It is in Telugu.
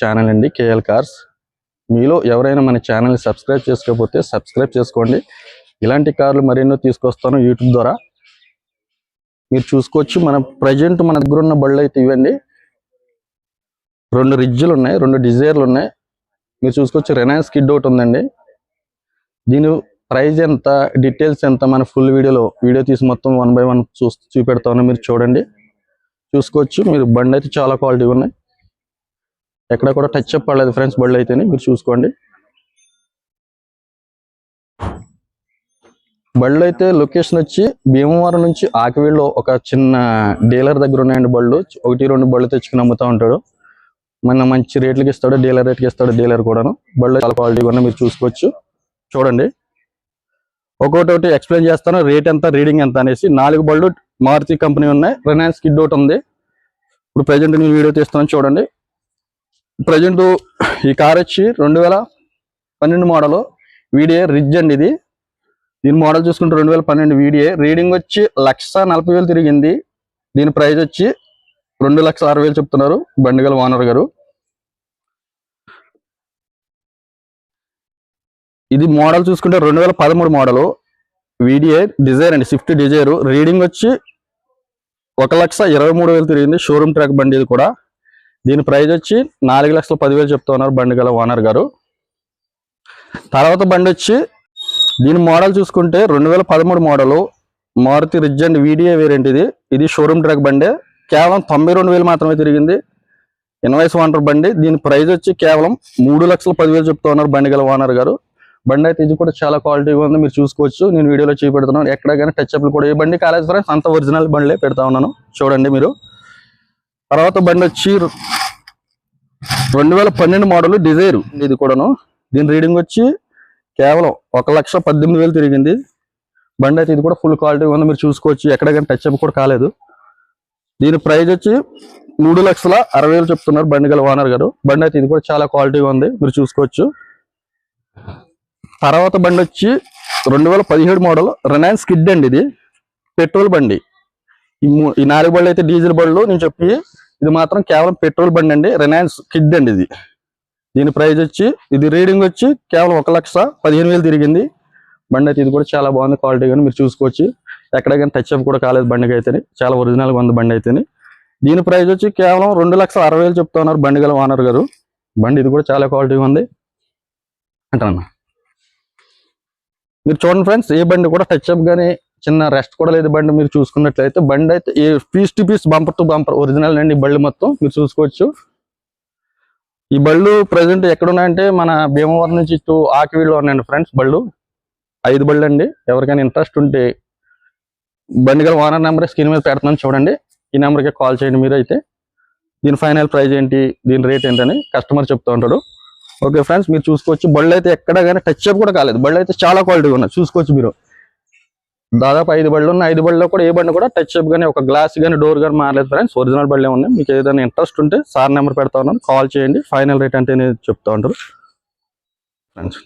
ఛానల్ అండి కేఎల్ కార్స్. మీలో ఎవరైనా మన ఛానల్ని సబ్స్క్రైబ్ చేసుకోకపోతే సబ్స్క్రైబ్ చేసుకోండి. ఇలాంటి కార్లు మరెన్నో తీసుకొస్తాను యూట్యూబ్ ద్వారా. మీరు చూసుకోవచ్చు మన ప్రజెంట్ మన దగ్గర ఉన్న బళ్ళు అయితే ఇవ్వండి రెండు రిజ్జులు ఉన్నాయి రెండు డిజైర్లు ఉన్నాయి. మీరు చూసుకోవచ్చు రెనాన్స్ కిడ్ ఒకటి ఉందండి. దీని ప్రైస్ ఎంత డీటెయిల్స్ ఎంత మన ఫుల్ వీడియోలో వీడియో తీసి మొత్తం వన్ బై వన్ చూ చూపెడతాను మీరు చూడండి. చూసుకోవచ్చు మీరు బండి అయితే చాలా క్వాలిటీ ఉన్నాయి. ఎక్కడ కూడా టచ్ అప్ పడలేదు ఫ్రెండ్స్ బళ్ళు అయితేనే మీరు చూసుకోండి. బళ్ళు అయితే లొకేషన్ వచ్చి భీమవరం నుంచి ఆకివీళ్ళు ఒక చిన్న డీలర్ దగ్గర ఉన్నాయండి బళ్ళు. ఒకటి రెండు బళ్ళు తెచ్చుకుని అమ్ముతా ఉంటాడు. మన మంచి రేట్లకి ఇస్తాడు డీలర్ రేట్కి ఇస్తాడు డీలర్ కూడాను. బళ్ళు చాలా క్వాలిటీగా ఉన్నాయి మీరు చూసుకోవచ్చు. చూడండి. ఒక్కొక్కటి ఒకటి ఎక్స్ప్లెయిన్ చేస్తాను రేట్ ఎంత రీడింగ్ ఎంత అనేసి. నాలుగు బళ్ళు మారుతి కంపెనీ ఉన్నాయి. రిలయన్స్ కిడ్ ఒకటి ఉంది. ఇప్పుడు ప్రజెంట్ నేను వీడియో తీస్తున్నాను చూడండి. ప్రజెంట్ ఈ కార్ వచ్చి రెండు వేల పన్నెండు మోడల్ వీడియో రిజ్ అండి ఇది. దీని మోడల్ చూసుకుంటే రెండు వేల పన్నెండు వీడియే రీడింగ్ వచ్చి లక్ష నలభై వేలు తిరిగింది. దీని ప్రైజ్ వచ్చి రెండు లక్షల అరవై వేలు చెప్తున్నారు బండిగల ఓనర్ గారు. ఇది మోడల్ చూసుకుంటే రెండు వేల పదమూడు మోడలు వీడియే డిజైర్ అండి స్విఫ్ట్ డిజైర్ రీడింగ్ వచ్చి ఒక లక్ష ఇరవై మూడు వేలు తిరిగింది. షోరూమ్ ట్రాక్ బండి ఇది కూడా. దీని ప్రైజ్ వచ్చి నాలుగు లక్షల పదివేలు చెప్తా ఉన్నారు బండి గల ఓనర్ గారు. తర్వాత బండి వచ్చి దీని మోడల్ చూసుకుంటే రెండు వేల పదమూడు model Maruti Ritz and VDI variant ఇది. ఇది షోరూమ్ ట్రాక్ బండి. కేవలం తొంభై రెండు వేలు మాత్రమే తిరిగింది. ఇన్వాయిస్ ఓనర్ బండి. దీని ప్రైజ్ వచ్చి కేవలం మూడు లక్షల పదివేలు చెప్తా ఉన్నారు బండి గల ఓనర్ గారు. బండి అయితే ఇది కూడా చాలా క్వాలిటీగా ఉంది. మీరు చూసుకోవచ్చు. నేను వీడియోలో చూపెడుతున్నాను. ఎక్కడ కానీ టచ్ అప్లు కూడా ఏ బండి కాలేజ్ ఫ్రెండ్స్ అంత ఒరిజినల్ బండ్లే పెడతా ఉన్నాను. చూడండి మీరు. తర్వాత బండి వచ్చి రెండు వేల పన్నెండు మోడల్ డిజైర్ ఇది కూడాను. దీని రీడింగ్ వచ్చి కేవలం ఒక లక్ష పద్దెనిమిది వేలు తిరిగింది. బండి అయితే ఇది కూడా ఫుల్ క్వాలిటీ ఉంది. మీరు చూసుకోవచ్చు. ఎక్కడ కానీ టచ్ అప్ కూడా కాలేదు. దీని ప్రైజ్ వచ్చి మూడు లక్షల అరవై వేలు చెప్తున్నారు బండి గల ఓనర్ గారు. బండి అయితే ఇది కూడా చాలా క్వాలిటీగా ఉంది. మీరు చూసుకోవచ్చు. తర్వాత బండి వచ్చి రెండు వేల పదిహేడు మోడల్ రిలయన్స్ కిడ్ అండి ఇది. పెట్రోల్ బండి. ఈ మూ- ఈ నాలుగు బళ్ళు అయితే డీజిల్ బళ్ళు నేను చెప్పి ఇది మాత్రం కేవలం పెట్రోల్ బండి అండి రిలయన్స్ కిడ్ అండి ఇది. దీని ప్రైస్ వచ్చి ఇది రీడింగ్ వచ్చి కేవలం ఒక లక్ష పదిహేను వేలు తిరిగింది. బండి అయితే ఇది కూడా చాలా బాగుంది క్వాలిటీ కానీ మీరు చూసుకోవచ్చు. ఎక్కడ కానీ టచ్ అప్ కూడా కాలేదు బండికి అయితేనే చాలా ఒరిజినల్గా ఉంది బండి అయితేనే దీని ప్రైస్ వచ్చి కేవలం రెండు లక్షల అరవై వేలు చెప్తా ఉన్నారు బండి గల ఓనర్ గారు. బండి ఇది కూడా చాలా క్వాలిటీగా ఉంది. అంటాను మీరు చూడండి ఫ్రెండ్స్ ఏ బండి కూడా టచ్ అప్ కానీ చిన్న రెస్ట్ కూడా లేదు బండి మీరు చూసుకున్నట్లయితే. బండి అయితే ఏ piece to piece bumper to bumper original అండి బళ్ళు మొత్తం. మీరు చూసుకోవచ్చు. ఈ బళ్ళు ప్రజెంట్ ఎక్కడున్నాయంటే మన భీమవరం నుంచి ఇటు ఆకివీడులో ఉన్నాయండి ఫ్రెండ్స్ బళ్ళు. ఐదు బళ్ళు అండి. ఎవరికైనా ఇంట్రెస్ట్ ఉంటే బండి గల ఓనర్ నెంబర్ స్క్రీన్ మీద పెడుతున్నాను చూడండి. ఈ నెంబర్కి కాల్ చేయండి మీరు అయితే దీని ఫైనల్ ప్రైజ్ ఏంటి? దీని రేట్ ఏంటని కస్టమర్ చెప్తూ ఉంటాడు. ఓకే ఫ్రెండ్స్ మీరు చూసుకోవచ్చు. బళ్ళు అయితే ఎక్కడ కానీ టచ్ అప్ కూడా కాలేదు. బళ్ళు అయితే చాలా క్వాలిటీగా ఉన్నాయి. చూసుకోవచ్చు మీరు. దాదాపు ఐదు బళ్ళు ఉన్నాయి. ఐదు బళ్ళలో కూడా ఏ బండి కూడా టచ్ అప్ కానీ ఒక గ్లాస్ కానీ డోర్ కానీ మారలేదు ఫ్రెండ్స్ ఒరిజినల్ బళ్ళే ఉన్నాయి. మీకు ఏదైనా ఇంట్రెస్ట్ ఉంటే సార్ నెంబర్ పెడతా ఉన్నాను. కాల్ చేయండి. ఫైనల్ రేట్ అంటే నేను చెప్తా ఉంటారు. ఫ్రెండ్స్